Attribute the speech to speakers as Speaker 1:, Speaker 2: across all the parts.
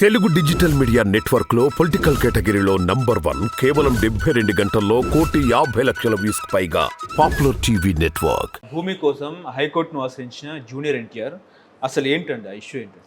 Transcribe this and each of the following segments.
Speaker 1: Telugu digital media నెట్వర్క్లో political కేటగిరీలో number one కేవలం డెబ్బై రెండు గంటల్లో కోటి యాభై లక్షల వ్యూస్ పైగా పాపులర్ టీవీ నెట్వర్క్.
Speaker 2: భూమి కోసం హైకోర్టును ఆశ్రయించిన జూనియర్ ఎన్టీఆర్ అసలు ఏంటండి ఆ ఇష్యూ ఏంటి?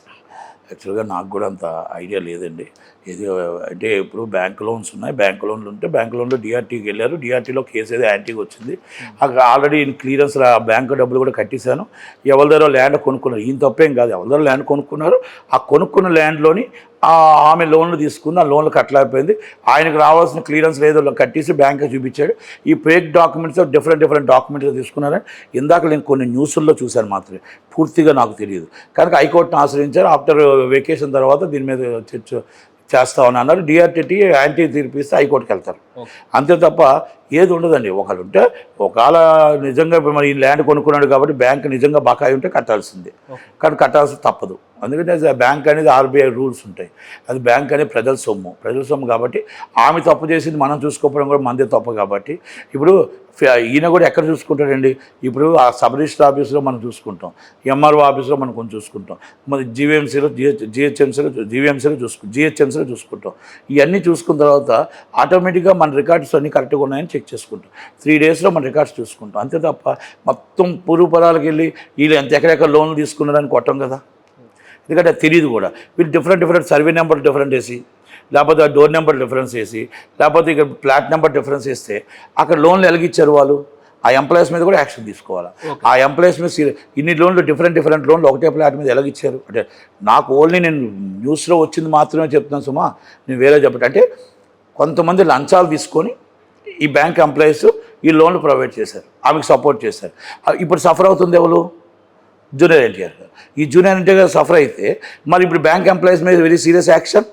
Speaker 3: యాక్చువల్గా నాకు కూడా అంత ఐడియా లేదండి. ఇది అంటే ఇప్పుడు బ్యాంక్ లోన్స్ ఉన్నాయి. బ్యాంక్ లోన్లు ఉంటే బ్యాంక్ లోన్లో డిఆర్టీకి వెళ్ళారు. డిఆర్టీలో కేసు ఏదో యాంటీకి వచ్చింది. అక్కడ ఆల్రెడీ క్లియరెన్స్ బ్యాంక్ డబ్బులు కూడా కట్టేశాను. ఎవరి దగ్గర ల్యాండ్ కొనుక్కున్నారు? ఈయన తప్పేం కాదు. ఎవరి దగ్గర ల్యాండ్ కొనుక్కున్నారు? ఆ కొనుక్కున్న ల్యాండ్లోని ఆమె లోన్లు తీసుకుంది ఆ లోన్లు కట్టలేకపోయింది. ఆయనకు రావాల్సిన క్లియరెన్స్ లేదో కట్టేసి బ్యాంక్కి చూపించాడు. ఈ fake documents different different documents తీసుకున్నారని ఇందాక నేను కొన్ని న్యూస్ల్లో చూశాను మాత్రమే. పూర్తిగా నాకు తెలియదు. కనుక హైకోర్టును ఆశ్రయించారు. ఆఫ్టర్ వెకేషన్ తర్వాత దీని మీద చర్చ చేస్తామని అన్నారు. డిఆర్టీటీ యాంటీ తీర్పిస్తే హైకోర్టుకి వెళ్తారు. అంతే తప్ప ఏది ఉండదండి. ఒకళ్ళు ఉంటే ఒకవేళ నిజంగా మరి ఈ ల్యాండ్ కొనుక్కున్నాడు కాబట్టి బ్యాంక్ నిజంగా బకాయి ఉంటే కట్టాల్సిందే. కానీ కట్టాల్సి తప్పదు. అందుకని అది బ్యాంక్ అనేది ఆర్బీఐ రూల్స్ ఉంటాయి. అది బ్యాంక్ అనేది ప్రజల సొమ్ము. ప్రజల సొమ్ము కాబట్టి ఆమె తప్పు చేసింది మనం చూసుకోవడం కూడా మందే తప్పు కాబట్టి ఇప్పుడు ఈయన కూడా ఎక్కడ చూసుకుంటాడండి? ఇప్పుడు ఆ సబ్ రిజిస్టర్ ఆఫీస్లో మనం చూసుకుంటాం. ఎంఆర్ఓ ఆఫీస్లో మనం కొంచెం చూసుకుంటాం. మరి జీవీఎంసీలో జిహెచ్ జిహెచ్ఎంసీలో జీవీఎంసీలో చూసుకు జిహెచ్ఎంసీలో చూసుకుంటాం. ఇవన్నీ చూసుకున్న తర్వాత ఆటోమేటిక్గా మన రికార్డ్స్ అన్నీ కరెక్ట్గా ఉన్నాయని చెక్ చేసుకుంటాం. త్రీ డేస్లో మన రికార్డ్స్ చూసుకుంటాం. అంతే తప్ప మొత్తం పూర్వపరాలకు వెళ్ళి వీళ్ళు ఎంత ఎక్కడెక్కడ లోన్లు తీసుకున్నారని కొట్టం కదా. ఎందుకంటే తెలియదు కూడా. వీళ్ళు different different survey number different వేసి లేకపోతే ఆ డోర్ నెంబర్ డిఫరెన్స్ వేసి లేకపోతే ఇక్కడ ఫ్లాట్ నెంబర్ డిఫరెన్స్ వేస్తే అక్కడ లోన్లు ఎలాగిచ్చారు వాళ్ళు? ఆ ఎంప్లాయీస్ మీద కూడా యాక్షన్ తీసుకోవాలి? ఆ ఎంప్లాయీస్ మీద ఇన్ని లోన్లు డిఫరెంట్ డిఫరెంట్ లోన్లు ఒకటే ఫ్లాట్ మీద ఎలాగిచ్చారు అంటే నాకు ఓన్లీ నేను న్యూస్లో వచ్చింది మాత్రమే చెప్తున్నాను సుమా నేను వేరే చెప్పట అంటే కొంతమంది లంచాలు తీసుకొని ఈ బ్యాంక్ ఎంప్లాయీస్ ఈ లోన్లు ప్రొవైడ్ చేశారు ఆమెకు సపోర్ట్ చేశారు. ఇప్పుడు సఫర్ అవుతుంది ఎవరు? జూనియర్ ఎన్టీఆర్ గారు. ఈ జూనియర్ ఎన్టీఆర్ గారు సఫర్ అయితే మరి ఇప్పుడు బ్యాంక్ ఎంప్లాయీస్ మీద వెరీ సీరియస్ యాక్షన్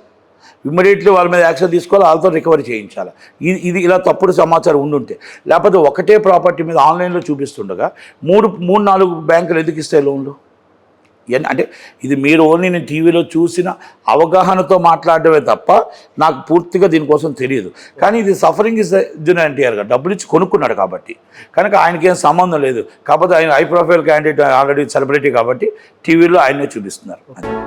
Speaker 3: ఇమ్మీడియట్లీ వాళ్ళ మీద యాక్షన్ తీసుకోవాలి వాళ్ళతో రికవరీ చేయించాలి. ఇది ఇది ఇలా తప్పుడు సమాచారం ఉండుంటే లేకపోతే ఒకటే ప్రాపర్టీ మీద ఆన్లైన్లో చూపిస్తుండగా మూడు మూడు నాలుగు బ్యాంకులు ఎందుకు ఇస్తాయి లోన్లు అంటే ఇది మీరు ఓన్లీ నేను టీవీలో చూసిన అవగాహనతో మాట్లాడడమే తప్ప నాకు పూర్తిగా దీనికోసం తెలియదు. కానీ ఇది సఫరింగ్ ఇస్ జూనియర్ ఎన్టీఆర్ గారు డబ్బులు ఇచ్చి కొనుక్కున్నాడు కాబట్టి. కనుక ఆయనకి ఏం సంబంధం లేదు. కాకపోతే ఆయన high profile candidate already celebrity కాబట్టి టీవీలో ఆయనే చూపిస్తున్నారు.